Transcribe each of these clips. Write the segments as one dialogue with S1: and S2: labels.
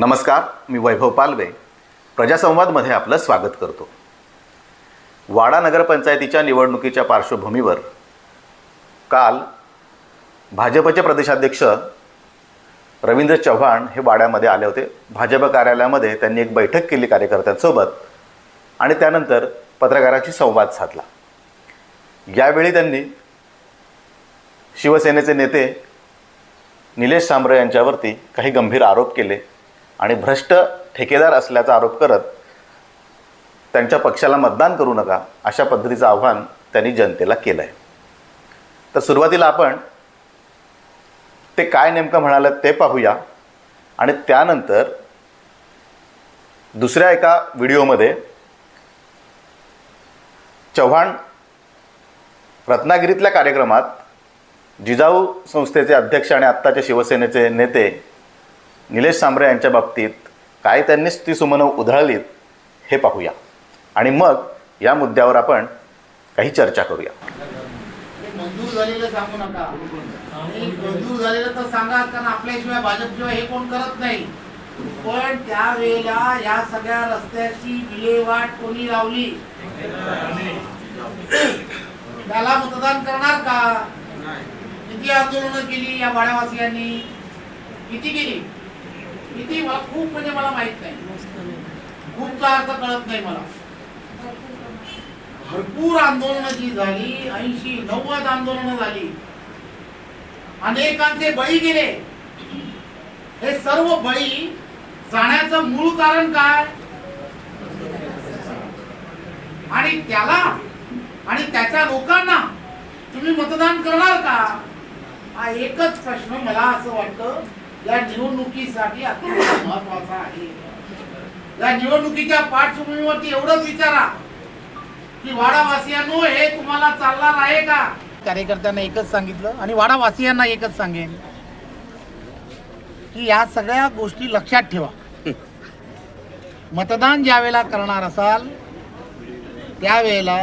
S1: नमस्कार मी वैभव पालवे. प्रजासंवादमध्ये आपलं स्वागत करतो. वाडा नगरपंचायतीच्या निवडणुकीच्या पार्श्वभूमीवर काल भाजपचे प्रदेशाध्यक्ष रवींद्र चव्हाण हे वाड्यामध्ये आले होते. भाजप कार्यालयामध्ये त्यांनी एक बैठक केली कार्यकर्त्यांसोबत आणि त्यानंतर पत्रकारांशी संवाद साधला. यावेळी त्यांनी शिवसेनेचे नेते निलेश सांबरे यांच्यावरती काही गंभीर आरोप केले. आणि भ्रष्ट ठेकेदार असल्याचा आरोप करत त्यांच्या पक्षाला मतदान करू नका अशा पद्धतीचं आव्हान त्यांनी जनतेला केलं आहे तर सुरुवातीला आपण ते काय नेमकं म्हणाले ते पाहूया. आणि त्यानंतर दुसऱ्या एका व्हिडिओमध्ये चव्हाण रत्नागिरीतल्या कार्यक्रमात जिजाऊ संस्थेचे अध्यक्ष आणि आत्ताचे शिवसेनेचे नेते निलेश सांबरे यांच्या बाबतीत काय त्यांनीच ती सुमनं उधळलीत हे पाहूया. आणि मग या मुद्द्यावर आपण काही चर्चा करूया.
S2: मंजूर झालेलं सांगू नका. मंजूर झालेलं तर सांगा कारण आपल्याशिवाय भाजपशिवाय हे कोण करत नाही. पण त्यावेळेला या सगळ्या रस्त्याची विल्हेवाट कोणी लावली? त्याला मतदान करणार का? किती आंदोलनं केली या वाड्यावासियांनी? किती केली? किती मला खूप म्हणजे मला माहीत नाही. खूपचा अर्थ कळत नाही मला. भरपूर आंदोलनं जी झाली ऐंशी नव्वद आंदोलनं झाली. अनेकांचे बळी गेले. हे सर्व बळी जाण्याचं मूळ कारण काय? आणि त्याला आणि त्याच्या लोकांना तुम्ही मतदान करणार का? हा एकच प्रश्न मला असं वाटतं. या निवडणुकीसाठी अत्यंत महत्त्वाचा आहे. या निवडणुकीच्या पार्श्वभूमीवरती एवढंच विचारा की वाडावासियांनो हे तुम्हाला चालणार आहे का? कार्यकर्त्यांना एकच सांगितलं आणि वाडावासियांना एकच सांगेन की या सगळ्या गोष्टी लक्षात ठेवा. मतदान ज्यावेळेला करणार असाल त्यावेळेला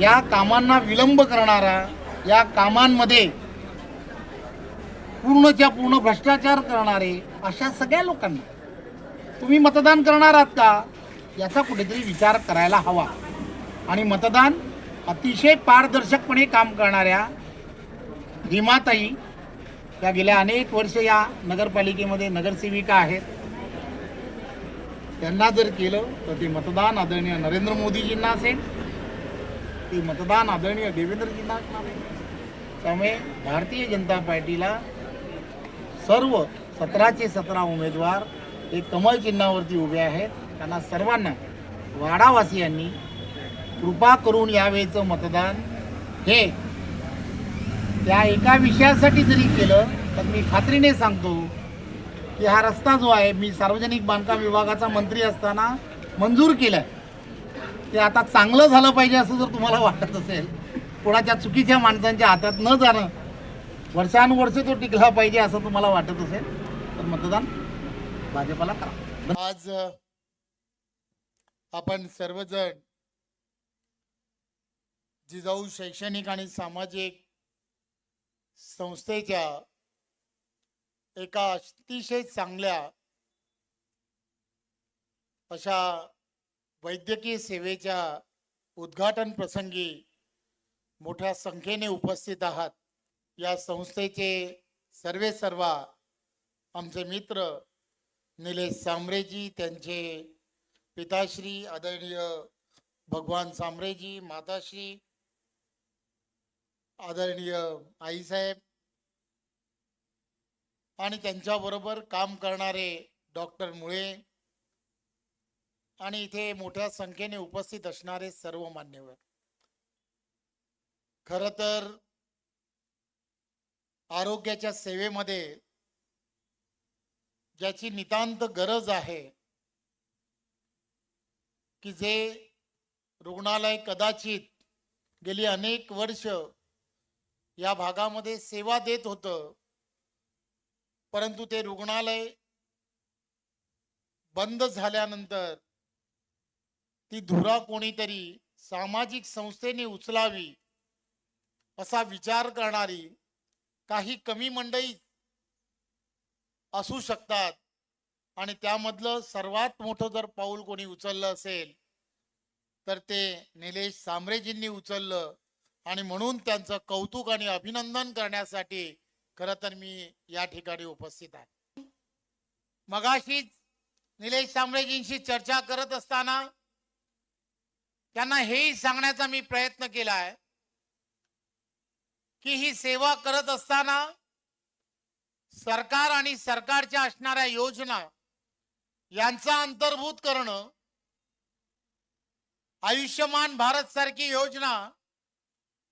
S2: या कामांना विलंब करणारा या कामांमध्ये पूर्णच्या पूर्ण भ्रष्टाचार करणारे अशा सगळ्या लोकांना तुम्ही मतदान करणार आहात का? याचा कुठेतरी विचार करायला हवा. आणि मतदान अतिशय पारदर्शकपणे काम करणाऱ्या रीमाताई त्या गेल्या अनेक वर्ष या नगरपालिकेमध्ये नगरसेविका आहेत. त्यांना जर केलं तर ते मतदान आदरणीय नरेंद्र मोदीजींना असेल. ते मतदान आदरणीय देवेंद्रजींना असणार आहे. त्यामुळे भारतीय जनता पार्टीला सर्व सतराचे सतरा उमेदवार हे कमळ चिन्हावरती उभे आहेत. त्यांना सर्वांना वाडावासियांनी कृपा करून यावेळेचं मतदान हे त्या एका विषयासाठी जरी केलं तर मी खात्रीने सांगतो की हा रस्ता जो आहे मी सार्वजनिक बांधकाम विभागाचा मंत्री असताना मंजूर केला ते आता चांगलं झालं पाहिजे असं जर तुम्हाला वाटत असेल कोणाच्या चुकीच्या माणसांच्या हातात न जाणं वर्षानुवर्ष तो टिकला पाहिजे असं तुम्हाला वाटत असेल तर मतदान भाजपला करा.
S3: आज आपण सर्वजण जिजाऊ शैक्षणिक आणि सामाजिक संस्थेच्या एका अतिशय चांगल्या अशा वैद्यकीय सेवेच्या उद्घाटन प्रसंगी मोठ्या संख्येने उपस्थित आहात. या संस्थेचे सर्वे सर्वा आमचे मित्र निलेश सांबरेजी त्यांचे पिताश्री आदरणीय भगवान सांबरेजी माताश्री आदरणीय आईसाहेब आणि त्यांच्याबरोबर काम करणारे डॉक्टर मुळे आणि इथे मोठ्या संख्येने उपस्थित असणारे सर्व मान्यवर. खरं तर आरोग्याच्या सेवेमध्ये ज्याची नितांत गरज आहे की जे रुग्णालय कदाचित गेली अनेक वर्ष या भागामध्ये सेवा देत होतं परंतु ते रुग्णालय बंद झाल्यानंतर ती धुरा कोणीतरी सामाजिक संस्थेने उचलावी असा विचार करणारी काही कमी मंडई असू शकतात.
S2: आणि त्यामधलं सर्वात मोठं जर पाऊल कोणी उचललं असेल तर ते निलेश सांबरेजींनी उचललं. आणि म्हणून त्यांचं कौतुक आणि अभिनंदन करण्यासाठी खरं तर मी या ठिकाणी उपस्थित आहे. मगाशीच निलेश सांबरेजींशी चर्चा करत असताना त्यांना हेही सांगण्याचा मी प्रयत्न केला आहे. की ही सेवा करत असताना सरकार आणि सरकारच्या असणाऱ्या योजना यांचा अंतर्भूत करणं आयुष्यमान भारत सारखी योजना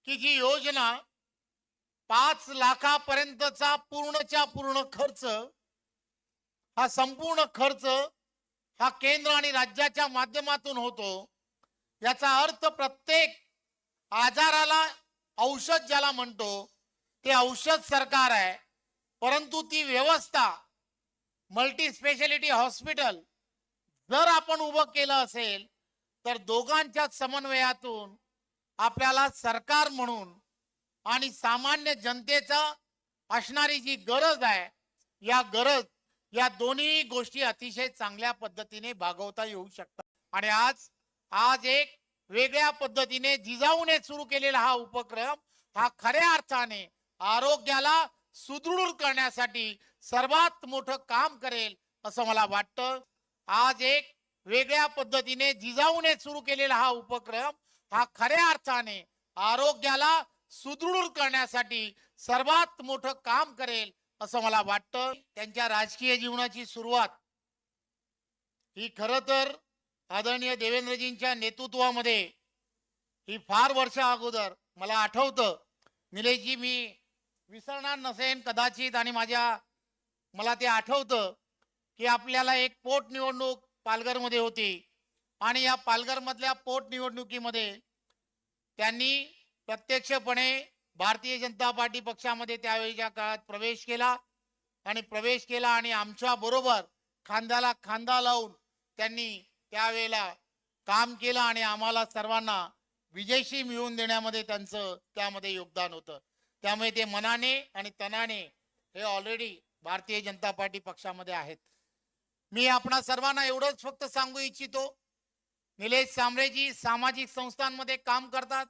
S2: की जी योजना पाच लाखापर्यंतचा पूर्णच्या पूर्ण खर्च हा संपूर्ण खर्च हा केंद्र आणि राज्याच्या माध्यमातून होतो. याचा अर्थ प्रत्येक आजाराला औषध ज्याला म्हणतो ते औषध सरकार आहे परंतु ती व्यवस्था मल्टी स्पेशालिटी हॉस्पिटल जर आपण उभं केलं असेल तर दोघांच्या समन्वयातून आपल्याला सरकार म्हणून आणि सामान्य जनतेचा असणारी जी गरज आहे या गरज या दोन्ही गोष्टी अतिशय चांगल्या पद्धतीने भागवता येऊ शकतात. आणि आज आज एक वेगळ्या पद्धतीने जिजाऊने सुरू केलेला हा उपक्रम हा खऱ्या अर्थाने आरोग्याला सुदृढ करण्यासाठी सर्वात मोठं काम करेल असं मला वाटतं. आज एक वेगळ्या पद्धतीने जिजाऊने सुरू केलेला हा उपक्रम हा खऱ्या अर्थाने आरोग्याला सुदृढ करण्यासाठी सर्वात मोठं काम करेल असं मला वाटतं. त्यांच्या राजकीय जीवनाची सुरुवात ही खर तर आदरणीय देवेंद्रजींच्या नेतृत्वामध्ये ही फार वर्षा अगोदर मला आठवतं. निलेशजी मी विसरणार नसेन कदाचित आणि माझ्या मला ते आठवतं की आपल्याला एक पोटनिवडणूक पालघरमध्ये होती. आणि या पालघरमधल्या पोटनिवडणुकीमध्ये त्यांनी प्रत्यक्षपणे भारतीय जनता पार्टी पक्षामध्ये त्यावेळीच्या काळात प्रवेश केला. आणि प्रवेश केला आणि आमच्या बरोबर खांद्याला खांदा लावून त्यांनी त्यावेळेला काम केलं आणि आम्हाला सर्वांना विजयशी मिळवून देण्यामध्ये त्यांचं त्यामध्ये योगदान होतं. त्यामुळे ते मनाने आणि तनाने हे ऑलरेडी भारतीय जनता पार्टी पक्षामध्ये आहेत. मी आपणा सर्वांना एवढंच फक्त सांगू इच्छितो निलेश सांबरेजी सामाजिक संस्थांमध्ये काम करतात.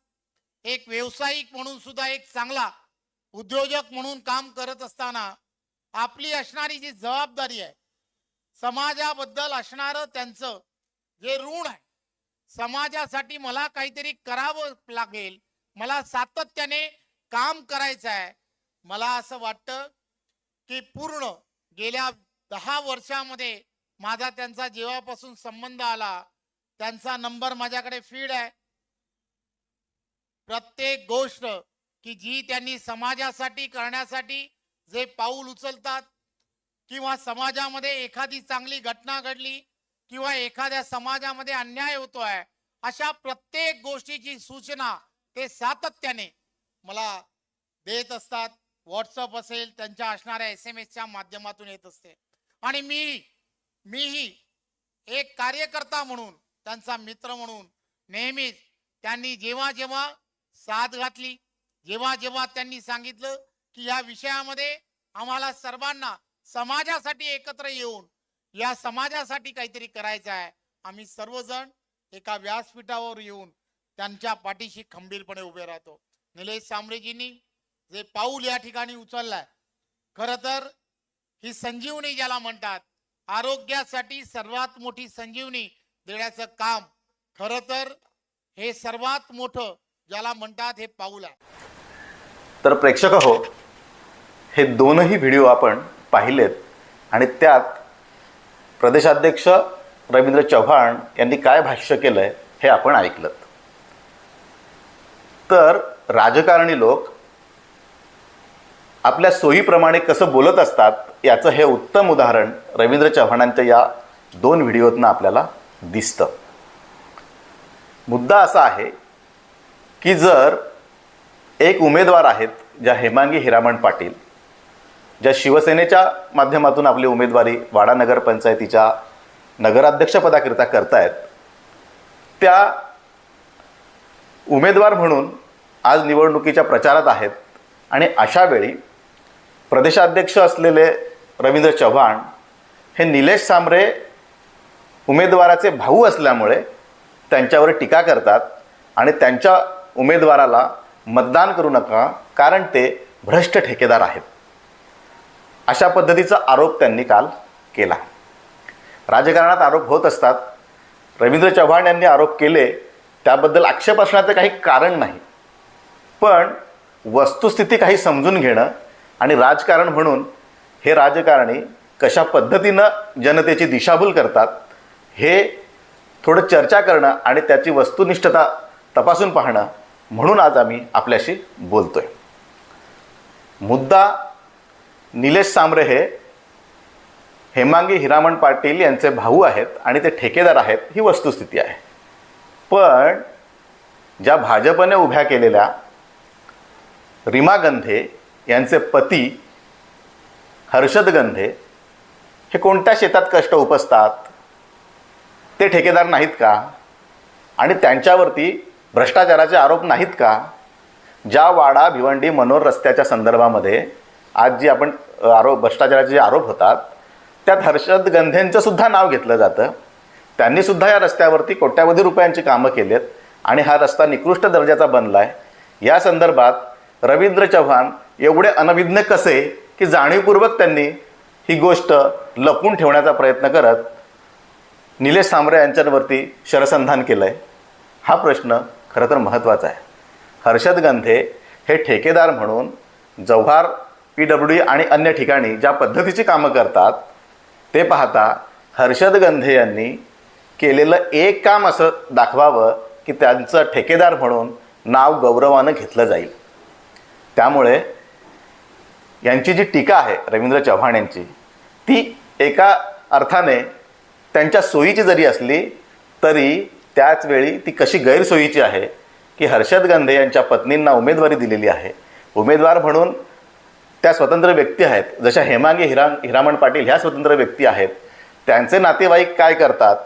S2: एक व्यावसायिक म्हणून सुद्धा एक चांगला उद्योजक म्हणून काम करत असताना आपली असणारी जी जबाबदारी आहे समाजाबद्दल असणारं त्यांचं हे ऋण आहे समाजासाठी मला काहीतरी करावं लागेल मला सातत्याने काम करायचं आहे मला असं वाटतं की पूर्ण गेल्या दहा वर्षामध्ये माझा त्यांचा जेव्हापासून संबंध आला त्यांचा नंबर माझ्याकडे फीड आहे. प्रत्येक गोष्ट की जी त्यांनी समाजासाठी करण्यासाठी जे पाऊल उचलतात किंवा समाजामध्ये एखादी चांगली घटना घडली किंवा एखाद्या समाजामध्ये अन्याय होतोय अशा प्रत्येक गोष्टीची सूचना ते सातत्याने मला देत असतात. व्हॉट्सअप असेल त्यांच्या असणाऱ्या एस एम एसच्या माध्यमातून येत असते. आणि मी मीही एक कार्यकर्ता म्हणून त्यांचा मित्र म्हणून नेहमीच त्यांनी जेव्हा जेव्हा साथ घातली जेव्हा जेव्हा त्यांनी सांगितलं की या विषयामध्ये आम्हाला सर्वांना समाजासाठी एकत्र येऊन या समाजासाठी काहीतरी करायचं आहे. आम्ही सर्वजण एका व्यासपीठावर येऊन त्यांच्या पाठीशी खंबीरपणे उभे राहतो. निलेश सांबरेजींनी जे पाऊल या ठिकाणी उचललाय खर तर ही संजीवनी ज्याला म्हणतात आरोग्यासाठी सर्वात मोठी संजीवनी देण्याचं काम खर तर हे सर्वात मोठं ज्याला म्हणतात हे पाऊल आहे.
S1: तर प्रेक्षक हो हे दोनही व्हिडिओ आपण पाहिलेत आणि त्यात प्रदेशाध्यक्ष रवींद्र चव्हाण यांनी काय भाष्य केलं आहे हे आपण ऐकलं. तर राजकारणी लोक आपल्या सोयीप्रमाणे कसं बोलत असतात याचं हे उत्तम उदाहरण रवींद्र चव्हाणांच्या या दोन व्हिडिओतनं आपल्याला दिसतं. मुद्दा असा आहे की जर एक उमेदवार आहेत ज्या हेमांगी हिरामण पाटील ज्या शिवसेनेच्या माध्यमातून आपली उमेदवारी वाडा नगरपंचायतीच्या नगराध्यक्षपदाकरिता करतायत त्या उमेदवार म्हणून आज निवडणुकीच्या प्रचारात आहेत. आणि अशा वेळी प्रदेशाध्यक्ष असलेले रवींद्र चव्हाण हे निलेश सांबरे उमेदवाराचे भाऊ असल्यामुळे त्यांच्यावर टीका करतात आणि त्यांच्या उमेदवाराला मतदान करू नका कारण ते भ्रष्ट ठेकेदार आहेत. अशा पद्धतीचा आरोप त्यांनी काल केला. राजकारणात आरोप होत असतात. रवींद्र चव्हाण यांनी आरोप केले त्याबद्दल आक्षेप असण्याचं काही कारण नाही. पण वस्तुस्थिती काही समजून घेणं आणि राजकारण म्हणून हे राजकारणी कशा पद्धतीनं जनतेची दिशाभूल करतात हे थोडं चर्चा करणं आणि त्याची वस्तुनिष्ठता तपासून पाहणं म्हणून आज आम्ही आपल्याशी बोलतो आहे मुद्दा निलेश सांबरे हे हेमांगी हिरामण पाटील यांचे भाऊ आहेत आणि ते ठेकेदार आहेत ही वस्तुस्थिती आहे. पण ज्या भाजपने उभ्या केलेल्या रीमा गंधे यांचे पती हर्षद गंधे हे कोणत्या शेतात कष्ट उपसतात ते ठेकेदार नाहीत का? आणि त्यांच्यावरती भ्रष्टाचाराचे आरोप नाहीत का? ज्या वाडा भिवंडी मनोर रस्त्याच्या संदर्भामध्ये आज जी आपण आरोप भ्रष्टाचाराचे जे आरोप होतात त्यात हर्षद गंधेंचं सुद्धा नाव घेतलं जातं. त्यांनी सुद्धा या रस्त्यावरती कोट्यावधी रुपयांची कामं केलेत आणि हा रस्ता निकृष्ट दर्जाचा बनला आहे या संदर्भात रवींद्र चव्हाण एवढे अनभिज्ञ कसे की जाणीवपूर्वक त्यांनी ही गोष्ट लपून ठेवण्याचा प्रयत्न करत निलेश सांबरे यांच्यावरती शरसंधान केलं आहे हा प्रश्न खरं तर महत्त्वाचा आहे. हर्षद गंधे हे ठेकेदार म्हणून जव्हार पी डब्ल्यू डी आणि अन्य ठिकाणी ज्या पद्धतीची कामं करतात ते पाहता हर्षद गंधे यांनी केलेलं एक काम असं दाखवावं की त्यांचं ठेकेदार म्हणून नाव गौरवानं घेतलं जाईल. त्यामुळे यांची जी टीका आहे रवींद्र चव्हाण यांची ती एका अर्थाने त्यांच्या सोयीची जरी असली तरी त्याचवेळी ती कशी गैरसोयीची आहे की हर्षद गंधे यांच्या पत्नींना उमेदवारी दिलेली आहे. उमेदवार म्हणून त्या स्वतंत्र व्यक्ती आहेत. जशा हेमांगी हिरा हिरामण पाटील ह्या स्वतंत्र व्यक्ती आहेत. त्यांचे नातेवाईक काय करतात?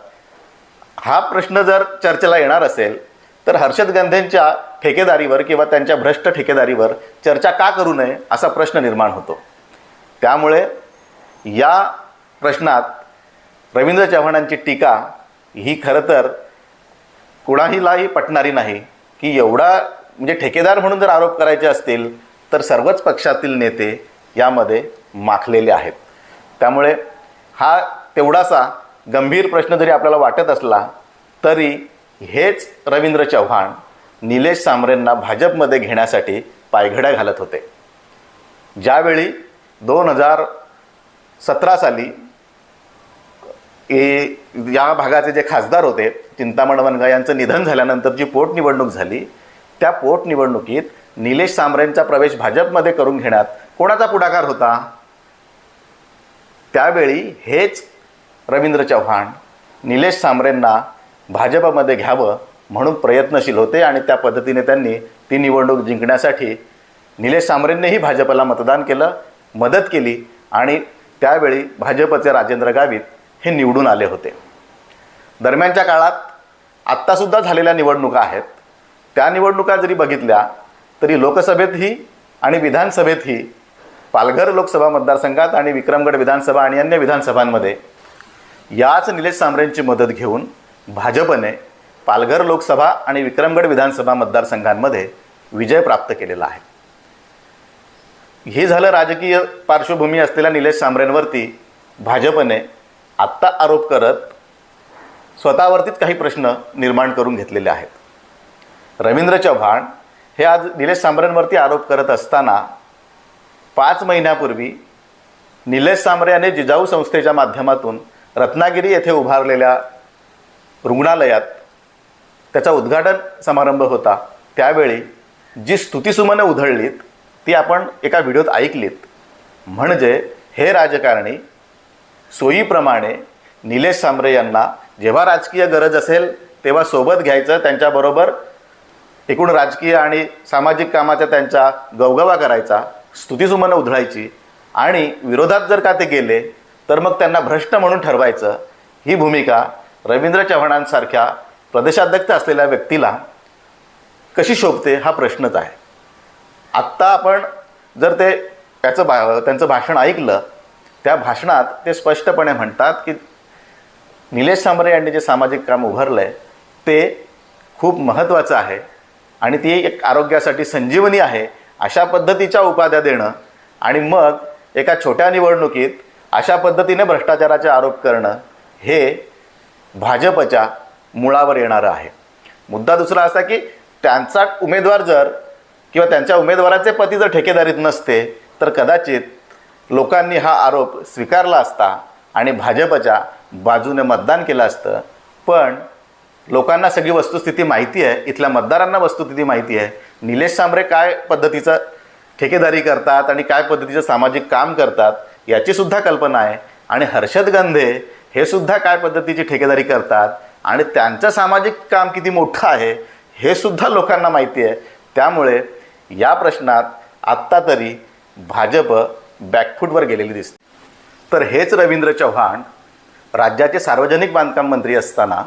S1: हा प्रश्न जर चर्चेला येणार असेल तर हर्षद गंधेंच्या ठेकेदारीवर किंवा त्यांच्या भ्रष्ट ठेकेदारीवर चर्चा का करू नये असा प्रश्न निर्माण होतो. त्यामुळे या प्रश्नात रवींद्र चव्हाणांची टीका ही खरं तर कुणाहीलाही पटणारी नाही की एवढा म्हणजे ठेकेदार म्हणून जर आरोप करायचे असतील तर सर्वच पक्षातील नेते यामध्ये माखलेले आहेत. त्यामुळे हा तेवढासा गंभीर प्रश्न जरी आपल्याला वाटत असला तरी हेच रवींद्र चव्हाण निलेश सांबरेंना भाजपमध्ये घेण्यासाठी पायघड्या घालत होते. ज्यावेळी दोन हजार सतरा साली ए या भागाचे जे खासदार होते चिंतामण वनगा यांचं निधन झाल्यानंतर जी पोटनिवडणूक झाली. त्या पोटनिवडणुकीत निलेश सांबरेंचा प्रवेश भाजपमध्ये करून घेण्यात कोणाचा पुढाकार होता? त्यावेळी हेच रवींद्र चव्हाण निलेश सांबरेंना भाजपमध्ये घ्यावं म्हणून प्रयत्नशील होते आणि त्या पद्धतीने त्यांनी ती निवडणूक जिंकण्यासाठी निलेश सांबरेंनीही भाजपला मतदान केलं मदत केली आणि त्यावेळी भाजपचे राजेंद्र गावित हे निवडून आले होते. दरम्यानच्या काळात आत्तासुद्धा झालेल्या निवडणुका आहेत. त्या निवडणुका जरी बघितल्या तरी लोकसभेतही आणि विधानसभेतही पालघर लोकसभा मतदारसंघात आणि विक्रमगड विधानसभा आणि अन्य विधानसभांमध्ये याच निलेश सांबरेंची मदत घेऊन भाजपने पालघर लोकसभा आणि विक्रमगड विधानसभा मतदारसंघांमध्ये विजय प्राप्त केलेला आहे. हे झालं राजकीय पार्श्वभूमी असलेल्या निलेश सांबरेंवरती भाजपने आत्ता आरोप करत स्वतःवरतीच काही प्रश्न निर्माण करून घेतलेले आहेत. रवींद्र चव्हाण हे आज निलेश सांबरेंवरती आरोप करत असताना पाच महिन्यापूर्वी निलेश सांबरे याने जिजाऊ संस्थेच्या माध्यमातून रत्नागिरी येथे उभारलेल्या रुग्णालयात त्याचा उद्घाटन समारंभ होता. त्यावेळी जी स्तुतिसुमनं उधळलीत ती आपण एका व्हिडिओत ऐकलीत. म्हणजे हे राजकारणी सोयीप्रमाणे निलेश सांबरे यांना जेव्हा राजकीय गरज असेल तेव्हा सोबत घ्यायचं त्यांच्याबरोबर एकूण राजकीय आणि सामाजिक कामाचा त्यांचा गवगवा करायचा स्तुतिसुमनं उधळायची आणि विरोधात जर का ते गेले तर मग त्यांना भ्रष्ट म्हणून ठरवायचं. ही भूमिका रवींद्र चव्हाणांसारख्या प्रदेशाध्यक्ष असलेल्या व्यक्तीला कशी शोभते हा प्रश्नच आहे. आत्ता आपण जर ते त्याचं भा त्यांचं भाषण ऐकलं त्या भाषणात ते स्पष्टपणे म्हणतात की निलेश सांबरे यांनी जे सामाजिक काम उभारलं आहे ते खूप महत्त्वाचं आहे. आणि ती एक आरोग्यासाठी संजीवनी आहे अशा पद्धतीच्या उपाध्या देणं आणि मग एका छोट्या निवडणुकीत अशा पद्धतीने भ्रष्टाचाराचे आरोप करणं हे भाजपच्या मुळावर येणारं आहे. मुद्दा दुसरा असा की त्यांचा उमेदवार जर किंवा त्यांच्या उमेदवाराचे पती जर ठेकेदारीत नसते तर कदाचित लोकांनी हा आरोप स्वीकारला असता आणि भाजपच्या बाजूने मतदान केलं असतं. पण लोकांना सगळी वस्तुस्थिती माहिती आहे इथल्या मतदारांना वस्तुस्थिती माहिती आहे. निलेश सांबरे काय पद्धतीचं ठेकेदारी करतात आणि काय पद्धतीचं सामाजिक काम करतात याचीसुद्धा कल्पना आहे. आणि हर्षद गंधे हे सुद्धा काय पद्धतीची ठेकेदारी करतात आणि त्यांचं सामाजिक काम किती मोठं आहे हे सुद्धा लोकांना माहिती आहे. त्यामुळे या प्रश्नात आत्ता तरी भाजप बॅकफूटवर गेलेली दिसते. तर हेच रवींद्र चव्हाण राज्याचे सार्वजनिक बांधकाम मंत्री असताना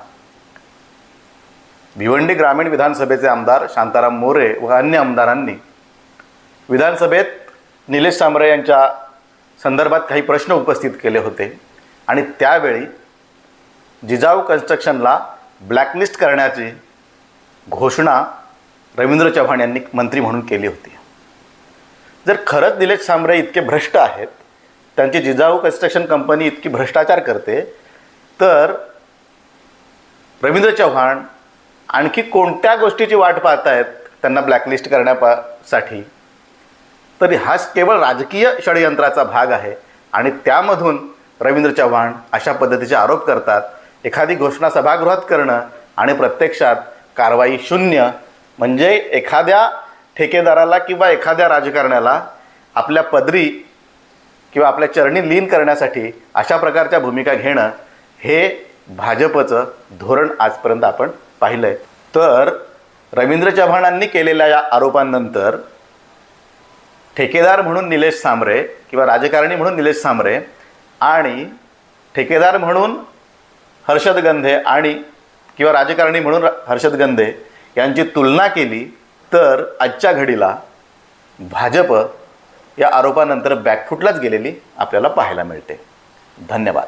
S1: भिवंडी ग्रामीण विधानसभेचे आमदार शांताराम मोरे व अन्य आमदारांनी विधानसभेत निलेश सांबरे यांच्या संदर्भात काही प्रश्न उपस्थित केले होते आणि त्यावेळी जिजाऊ कन्स्ट्रक्शनला ब्लॅकलिस्ट करण्याची घोषणा रवींद्र चव्हाण यांनी मंत्री म्हणून केली होती. जर खरंच निलेश सांबरे इतके भ्रष्ट आहेत त्यांची जिजाऊ कन्स्ट्रक्शन कंपनी इतकी भ्रष्टाचार करते तर रवींद्र चव्हाण आणखी कोणत्या गोष्टीची वाट पाहतायत त्यांना ब्लॅकलिस्ट करण्यासाठी? तरी हाच केवळ राजकीय षडयंत्राचा भाग आहे. आणि त्यामधून रवींद्र चव्हाण अशा पद्धतीचे आरोप करतात. एखादी घोषणा सभागृहात करणं आणि प्रत्यक्षात कारवाई शून्य म्हणजे एखाद्या ठेकेदाराला किंवा एखाद्या राजकारण्याला आपल्या पदरी किंवा आपल्या चरणी लीन करण्यासाठी अशा प्रकारच्या भूमिका घेणं हे भाजपचं धोरण आजपर्यंत आपण पाहिलं आहे तर रवींद्र चव्हाणांनी केलेल्या या आरोपांनंतर ठेकेदार म्हणून निलेश सांबरे किंवा राजकारणी म्हणून निलेश सांबरे आणि ठेकेदार म्हणून हर्षद गंधे आणि किंवा राजकारणी म्हणून हर्षद गंधे यांची तुलना केली तर आजच्या घडीला भाजप या आरोपानंतर बॅकफुटलाच गेलेली आपल्याला पाहायला मिळते. धन्यवाद.